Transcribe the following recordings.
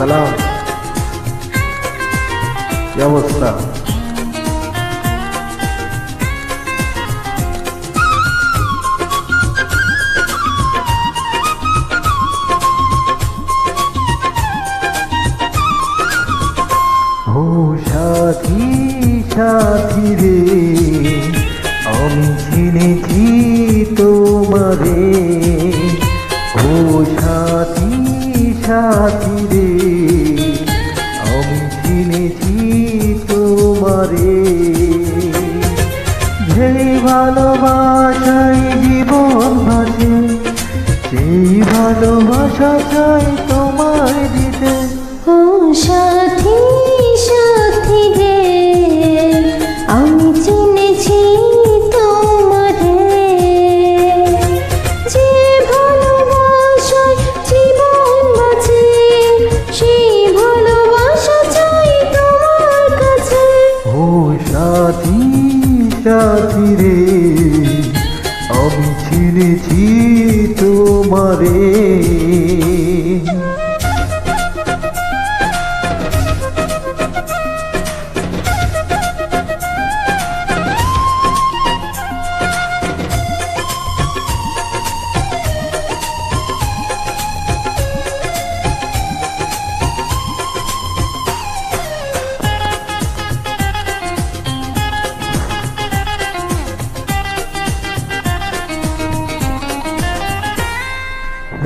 সালাম। কি অবস্থা? ও সাথী সাথী রে আমি চিনেছি তোমারে। ও সাথী সাথী রে ভালোবাসায় জীবন ভাসে সেই ভালোবাসা চাই চিনেছি তোমারে।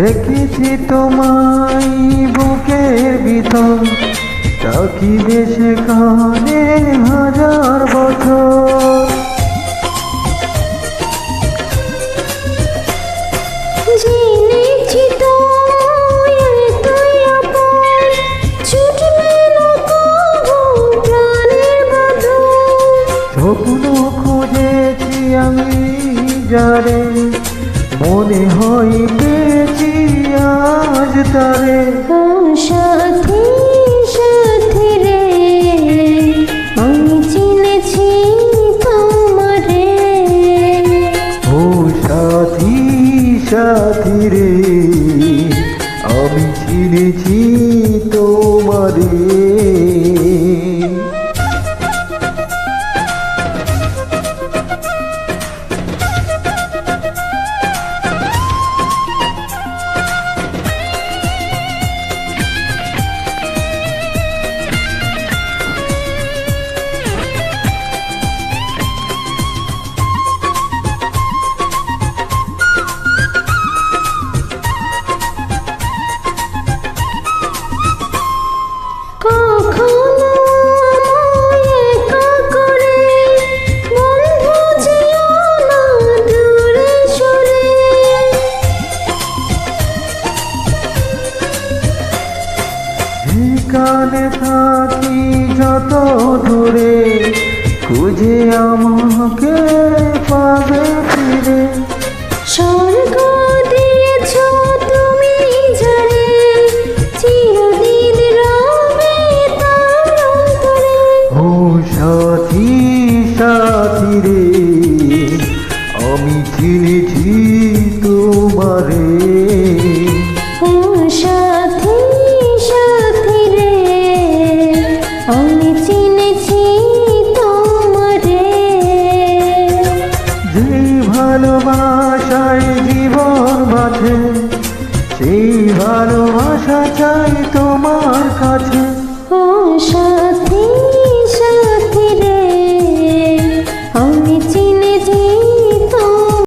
রেখেছি তোমায় বুকের ভিতর। তাকিবে সেখানে হাজার বছর। স্বপ্ন খুঁজেছি আমি যারে আজ তারে ও সাথী সাথী রে আমি চিনেছি তোমারে। ও সাথী সাথী রে আমি চিনেছি তোমারে। এখানে থাকি যত দূরে খুঁজে আমাকে পাবে ফিরে। স্বর্গ দিয়েছ তুমি জানে চিরদিন রবে তার অন্তরে। ও সাথী সাথী রে ভালোবাসায় জীবন বাঁচে সেই ভালোবাসা চাই তোমার কাছে।